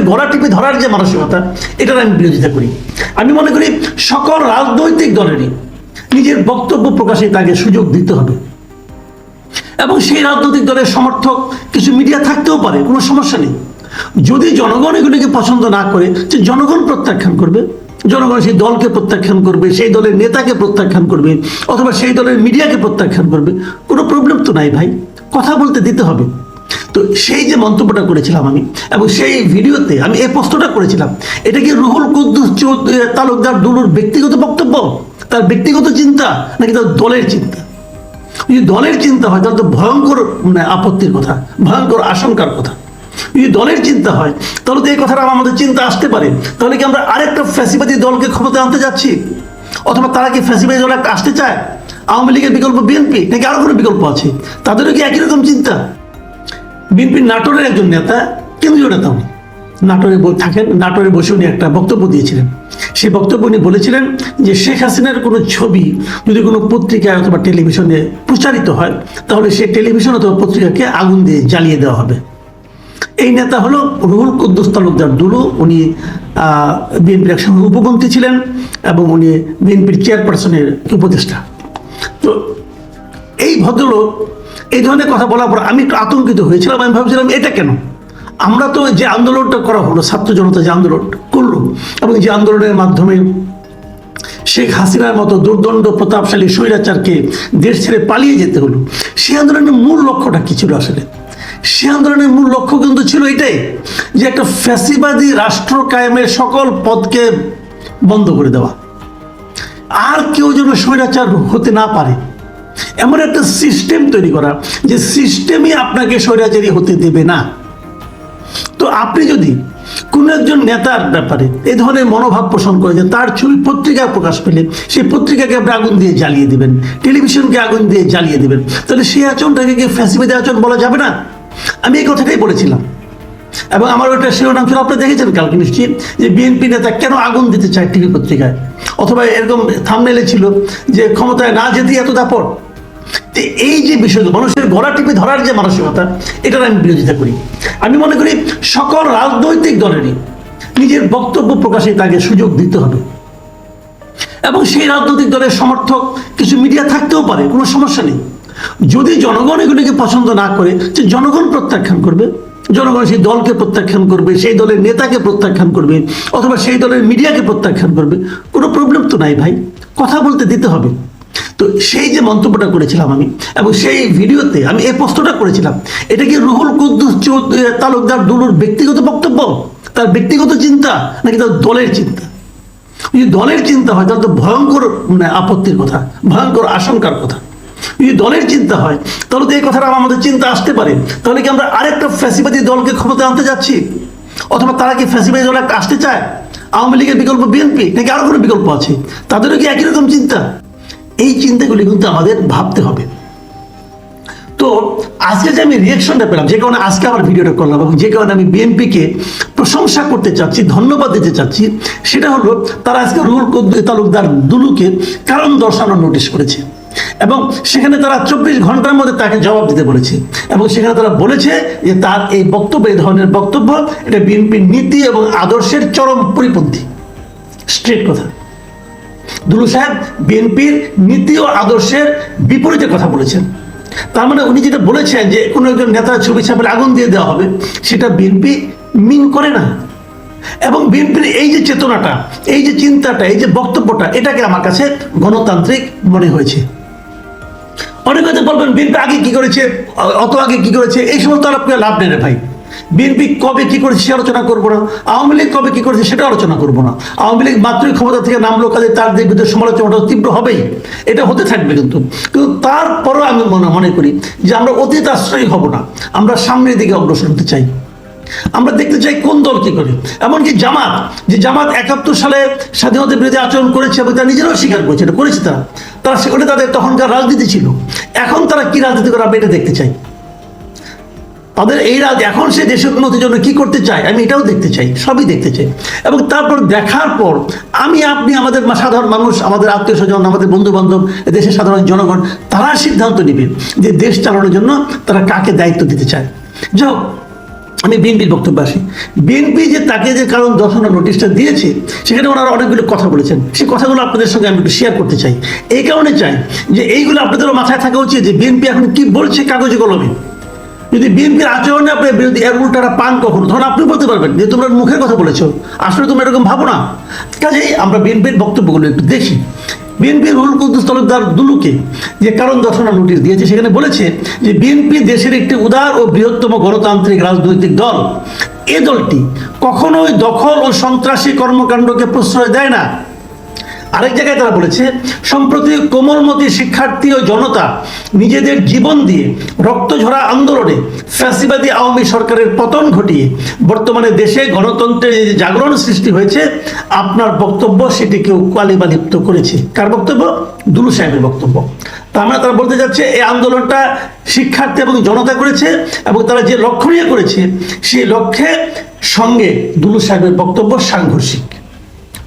মানুষের গলা টিপে ধরার যে মানসিকতা, এটার আমি বিরোধিতা করি। আমি মনে করি সকল রাজনৈতিক দলেরই নিজের বক্তব্য প্রকাশে তাকে সুযোগ দিতে হবে। এবং সেই রাজনৈতিক দলের সমর্থক, কিছু মিডিয়া থাকতেও পারে, কোনো সমস্যা নেই। যদি জনগণ এগুলিকে পছন্দ না করে, যে জনগণ প্রত্যাখ্যান করবে, জনগণ সেই দলকে প্রত্যাখ্যান করবে, সেই দলের নেতাকে প্রত্যাখ্যান করবে, অথবা সেই দলের মিডিয়াকে প্রত্যাখ্যান করবে, কোনো প্রবলেম তো নাই ভাই। কথা বলতে দিতে হবে। তো সেই যে মন্তব্যটা করেছিলাম আমি, এবং সেই ভিডিওতে আমি এই প্রশ্নটা করেছিলাম, এটা কি রুহুল কুদ্দুস তালুকদার দুলুর ব্যক্তিগত বক্তব্য? তার ব্যক্তিগত চিন্তা, নাকি তার দলের চিন্তা? যদি দলের চিন্তা হয়, তাহলে তো ভয়ঙ্কর মানে আপত্তির কথা, ভয়ঙ্কর আশঙ্কার কথা। যদি দলের চিন্তা হয়, তাহলে তো এই কথাটা আমাদের চিন্তা আসতে পারে। তাহলে কি আমরা আরেকটা ফ্যাসিবাদী দলকে ক্ষমতায় আনতে যাচ্ছি? অথবা তারা কি ফ্যাসিবাদী দল একটা আসতে চায়? আওয়ামী লীগের বিকল্প বিএনপি, নাকি আরও কোনো বিকল্প আছে? তাদেরও কি একই রকম চিন্তা? বিএনপির নাটোরের একজন নেতা, কেন্দ্রীয় নেতা উনি। নাটোরে থাকেন, নাটোরে বসে উনি একটা বক্তব্য দিয়েছিলেন। সেই বক্তব্য উনি বলেছিলেন যে শেখ হাসিনার কোনো ছবি যদি কোনো পত্রিকায় অথবা টেলিভিশনে প্রচারিত হয়, তাহলে সেই টেলিভিশন অথবা পত্রিকাকে আগুন দিয়ে জ্বালিয়ে দেওয়া হবে। এই নেতা হলো রুহুল কুদ্দুস তালুকদার দুলু। উনি বিএনপির একসঙ্গে উপমন্ত্রী ছিলেন এবং উনি বিএনপির চেয়ারপারসনের উপদেষ্টা। তো এই ভদ্রলোক এই ধরনের কথা বলার পর আমি একটু আতঙ্কিত হয়েছিলাম, আমি ভাবছিলাম, এটা কেন? আমরা তো যে আন্দোলনটা করা হলো, ছাত্র জনতা যে আন্দোলন করল এবং যে আন্দোলনের মাধ্যমে শেখ হাসিনার মতো দুর্দণ্ড, প্রতাপশালী স্বৈরাচারকে দেশ ছেড়ে পালিয়ে যেতে হলো, সেই আন্দোলনের মূল লক্ষ্যটা কি ছিল আসলে? সে আন্দোলনের মূল লক্ষ্য কিন্তু ছিল এটাই, যে একটা ফ্যাসিবাদী রাষ্ট্র কায়েমের সকল পদকে বন্ধ করে দেওয়া। আর কেউ যেন স্বৈরাচার হতে না পারে এমন একটা সিস্টেম তৈরি করা যে সিস্টেমই আপনাকে স্বৈরাচারী হতে দেবে না। তো আপনি যদি কোনো একজন নেতার ব্যাপারে এই ধরনের মনোভাব পোষণ করে যে তার ছবি পত্রিকায় প্রকাশ পেলে সেই পত্রিকাকে আপনি আগুন দিয়ে জ্বালিয়ে দিবেন, টেলিভিশনকে আগুন দিয়ে জ্বালিয়ে দিবেন, তাহলে সেই আচরণটাকে কি ফ্যাসিবাদী আচরণ বলা যাবে না? আমি এই কথাটাই বলেছিলাম। এবং আমার ওটা শিরোনাম ছিল, আপনি দেখেছেন কালকে নিশ্চয়ই, যে বিএনপি নেতা কেন আগুন দিতে চায় টিভি পত্রিকায়? অথবা এরকম থামনেলে ছিল যে ক্ষমতায় না যেতেই এত দাপট। এই যে বিষয়গুলো মানুষের গলা টিপে ধরার যে মানসিকতা, এটার আমি বিরোধিতা করি। আমি মনে করি সকল রাজনৈতিক দলেরই নিজের বক্তব্য প্রকাশে তাকে সুযোগ দিতে হবে। এবং সেই রাজনৈতিক দলের সমর্থক কিছু মিডিয়া থাকতেও পারে, কোনো সমস্যা নেই। যদি জনগণ এগুলিকে পছন্দ না করে, যে জনগণ প্রত্যাখ্যান করবে, জনগণ সেই দলকে প্রত্যাখ্যান করবে, সেই দলের নেতাকে প্রত্যাখ্যান করবে, অথবা সেই দলের মিডিয়াকে প্রত্যাখ্যান করবে, কোনো প্রবলেম তো নাই ভাই। কথা বলতে দিতে হবে। তো সেই যে মন্তব্যটা করেছিলাম আমি, এবং সেই ভিডিওতে আমি এই প্রশ্নটা করেছিলাম, এটা কি রুহুল কুদ্দুস তালুকদার দুলুর ব্যক্তিগত বক্তব্য? তার ব্যক্তিগত চিন্তা নাকি তার দলের চিন্তা? যদি দলের চিন্তা হয়, তাহলে তো ভয়ঙ্কর মানে আপত্তির কথা, ভয়ঙ্কর আশঙ্কার কথা। যদি দলের চিন্তা হয়, তাহলে তো এই কথাটা আমাদের চিন্তা আসতে পারে। তাহলে কি আমরা আরেকটা ফ্যাসিবাদী দলকে ক্ষমতা আনতে যাচ্ছি? অথবা তারা কি ফ্যাসিবাদী দল একটা আসতে চায়? আওয়ামী লীগের বিকল্প বিএনপি? নাকি আরও কোনো বিকল্প আছে? তাদেরও কি একই রকম চিন্তা? এই চিন্তাগুলি কিন্তু আমাদের ভাবতে হবে। তো আজকে যে আমি রিয়েকশনটা পেলাম, যে কারণে আজকে আমার ভিডিওটা করলাম এবং যে কারণে আমি বিএনপিকে প্রশংসা করতে চাচ্ছি, ধন্যবাদ দিতে চাচ্ছি, সেটা হলো তারা আজকে রুল তালুকদার দুলুকে কারণ দর্শানোর নোটিশ করেছে। এবং সেখানে তারা চব্বিশ ঘণ্টার মধ্যে তাকে জবাব দিতে বলেছে। এবং সেখানে তারা বলেছে যে তার এই বক্তব্য, এই ধরনের বক্তব্য, এটা বিএনপির নীতি এবং আদর্শের চরম পরিপন্থী। স্ট্রেট কথা। দুলু সাহেব, বিএনপির নীতি ও আদর্শের বিপরীতে কথা বলেছেন। তার মানে উনি যেটা বলেছেন যে কোনো একজন নেতার ছবি ছাপলে আগুন দিয়ে দেওয়া হবে, সেটা বিএনপি মিন করে না। এবং বিএনপির এই যে চেতনাটা, এই যে চিন্তাটা, এই যে বক্তব্যটা, এটাকে আমার কাছে গণতান্ত্রিক মনে হয়েছে। অনেক হয়তো বলবেন, বিএনপি আগে কি করেছে অত আগে কি করেছে, এই সমস্ত আলাপ লাভ নেই রে ভাই। বিএনপি কবে কি করেছে সে আলোচনা করব না। আওয়ামী লীগ কবে কি করেছে সেটা আলোচনা করব না। আওয়ামী লীগ মাত্রই ক্ষমতা থেকে নামলো কাজে তার বিরুদ্ধে সমালোচনাটা তীব্র হবেই। এটা হতে থাকবে কিন্তু। কিন্তু তারপরও আমি মনে মনে করি যে আমরা অতীত আশ্রয়ী হব না। আমরা সামনের দিকে অগ্রসর হতে চাই। আমরা দেখতে চাই কোন দল কি করে। এমনকি জামাত, যে জামাত একাত্তর সালে স্বাধীনতা বিরোধী আচরণ করেছে এবং তারা নিজেরাও স্বীকার করেছে, এটা করেছে তারা। তারা সেখানে তাদের তখনকার রাজনীতি ছিল। এখন তারা কি রাজনীতি করে আমরা এটা দেখতে চাই। তাদের এই রাজ এখন সে দেশের উন্নতির জন্য কি করতে চায়, আমি এটাও দেখতে চাই, সবই দেখতে চাই। এবং তারপর দেখার পর আমি, আপনি, আমাদের সাধারণ মানুষ, আমাদের আত্মীয় স্বজন, আমাদের বন্ধু বান্ধব দেশের সাধারণ জনগণ, তারা সিদ্ধান্ত নেবে যে দেশ চালানোর জন্য তারা কাকে দায়িত্ব দিতে চায়। যাও আমি বিএনপির বক্তব্য আসি। বিএনপি যে তাকে যে কারণ দর্শানোর নোটিশটা দিয়েছে, সেখানে ওনারা অনেকগুলো কথা বলেছেন। সেই কথাগুলো আপনাদের সঙ্গে আমি একটু শেয়ার করতে চাই। এই কারণে চাই যে এইগুলো আপনাদেরও মাথায় থাকা উচিত যে বিএনপি এখন কি বলছে কাগজে কলমে। যদি বিএনপির আচরণে আপনার বিরোধী, এর উল্টারা পান কখনো? তখন আপনি বলতে পারবেন যে তোমরা মুখের কথা বলেছ। আসলে তোমরা এরকম ভাবো না। কাজেই আমরা বিএনপির বক্তব্যগুলো একটু দেখি। বিএনপির রুল কুদ্দুস তলবদার দুলুকে যে কারণ দর্শনা নোটিশ দিয়েছে, সেখানে বলেছে যে বিএনপি দেশের একটি উদার ও বৃহত্তম গণতান্ত্রিক রাজনৈতিক দল। এ দলটি কখনোই দখল ও সন্ত্রাসী কর্মকাণ্ডকে প্রশ্রয় দেয় না। আরেক জায়গায় তারা বলেছে, সম্প্রতি কোমলমতি শিক্ষার্থী ও জনতা নিজেদের জীবন দিয়ে রক্তঝরা আন্দোলনে ফ্যাসিবাদী আওয়ামী সরকারের পতন ঘটিয়ে বর্তমানে দেশে গণতন্ত্রের যে জাগরণ সৃষ্টি হয়েছে, আপনার বক্তব্য সেটিকেও কালিবালিপ্ত করেছে। কার বক্তব্য? দুলু সাহেবের বক্তব্য। তা আমরা তারা বলতে যাচ্ছে, এই আন্দোলনটা শিক্ষার্থী এবং জনতা করেছে এবং তারা যে লক্ষ্য নিয়ে করেছে, সেই লক্ষ্যে সঙ্গে দুলু সাহেবের বক্তব্য সাংঘর্ষিক।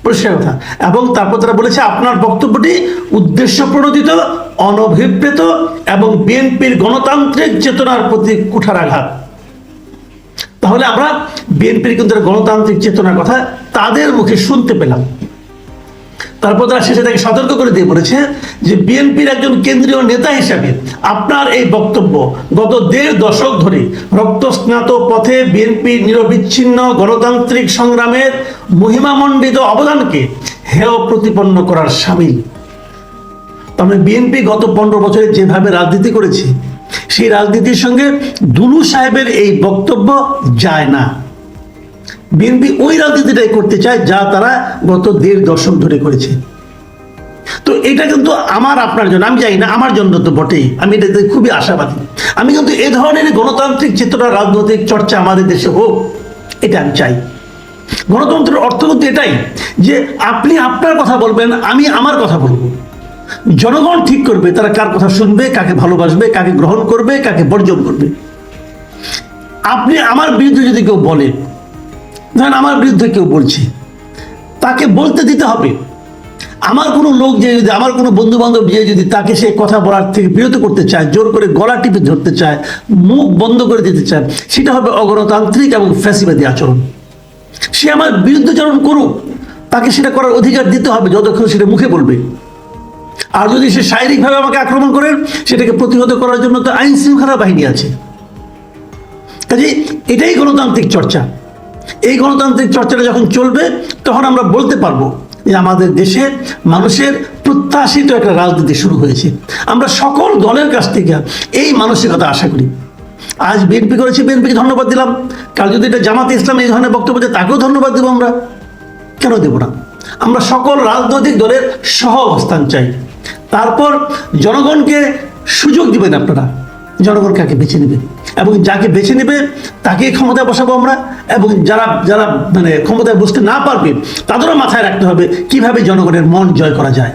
পরিষ্কার কথা। এবং তারপর তারা বলেছে, আপনার বক্তব্যটি উদ্দেশ্য প্রণোদিত অনভিপ্রেত এবং বিএনপির গণতান্ত্রিক চেতনার প্রতি কুঠারাঘাত। তাহলে আমরা বিএনপির কিন্তু গণতান্ত্রিক চেতনার কথা তাদের মুখে শুনতে পেলাম। তারপর তারা শেষে তাকে সতর্ক করে দিয়ে বলেছে যে বিএনপির একজন কেন্দ্রীয় নেতা হিসাবে আপনার এই বক্তব্য গত দেড় দশক ধরে রক্তস্নাত পথে বিএনপির নিরবিচ্ছিন্ন গণতান্ত্রিক সংগ্রামের মহিমামণ্ডিত অবদানকে হেয় প্রতিপন্ন করার সামিল। মানে বিএনপি গত পনেরো বছরে যেভাবে রাজনীতি করেছে, সেই রাজনীতির সঙ্গে দুলু সাহেবের এই বক্তব্য যায় না। বিএনপি ওই রাজনীতিটাই করতে চায়, যা তারা গত দেড় দশক ধরে করেছে। তো এটা কিন্তু আমার, আপনার জন্য, আমি জানি না, আমার জন্য তো বটেই। আমি এটাতে খুবই আশাবাদী। আমি কিন্তু এ ধরনের গণতান্ত্রিক চেতনা, রাজনৈতিক চর্চা আমাদের দেশে হোক, এটা আমি চাই। গণতন্ত্রের অর্থ কিন্তু এটাই যে আপনি আপনার কথা বলবেন, আমি আমার কথা বলব। জনগণ ঠিক করবে তারা কার কথা শুনবে, কাকে ভালোবাসবে, কাকে গ্রহণ করবে, কাকে বর্জন করবে। আপনি আমার বিরুদ্ধে যদি কেউ বলে ধরেন আমার বিরুদ্ধে কেউ বলছে, তাকে বলতে দিতে হবে। আমার কোনো লোক যে যদি, আমার কোনো বন্ধু বান্ধব যে যদি তাকে সে কথা বলার থেকে বিরত করতে চায়, জোর করে গলা টিপে ধরতে চায়, মুখ বন্ধ করে দিতে চায়, সেটা হবে অগণতান্ত্রিক এবং ফ্যাসিবাদী আচরণ। সে আমার বিরুদ্ধাচরণ করুক, তাকে সেটা করার অধিকার দিতে হবে যতক্ষণ সেটা মুখে বলবে। আর যদি সে শারীরিকভাবে আমাকে আক্রমণ করে, সেটাকে প্রতিহত করার জন্য তো আইন শৃঙ্খলা বাহিনী আছে। কাজে এটাই গণতান্ত্রিক চর্চা। এই গণতান্ত্রিক চর্চাটা যখন চলবে, তখন আমরা বলতে পারব যে আমাদের দেশে মানুষের প্রত্যাশিত একটা রাজনীতি শুরু হয়েছে। আমরা সকল দলের কাছ থেকে এই মানসিকতা আশা করি। আজ বিএনপি করেছে বিএনপিকে ধন্যবাদ দিলাম। কাল যদি এটা জামাতে ইসলাম এই ধরনের বক্তব্য দেয়, তাকেও ধন্যবাদ দেবো আমরা। কেন দেব না? আমরা সকল রাজনৈতিক দলের সহ অবস্থান চাই। তারপর জনগণকে সুযোগ দিবেন আপনারা। জনগণ কাকে বেছে নেবে। এবং যাকে বেছে নেবে তাকে ক্ষমতায় বসাবো আমরা, এবং যারা যারা মানে ক্ষমতায় বসতে না পারবে, তাদেরও মাথায় রাখতে হবে কীভাবে জনগণের মন জয় করা যায়।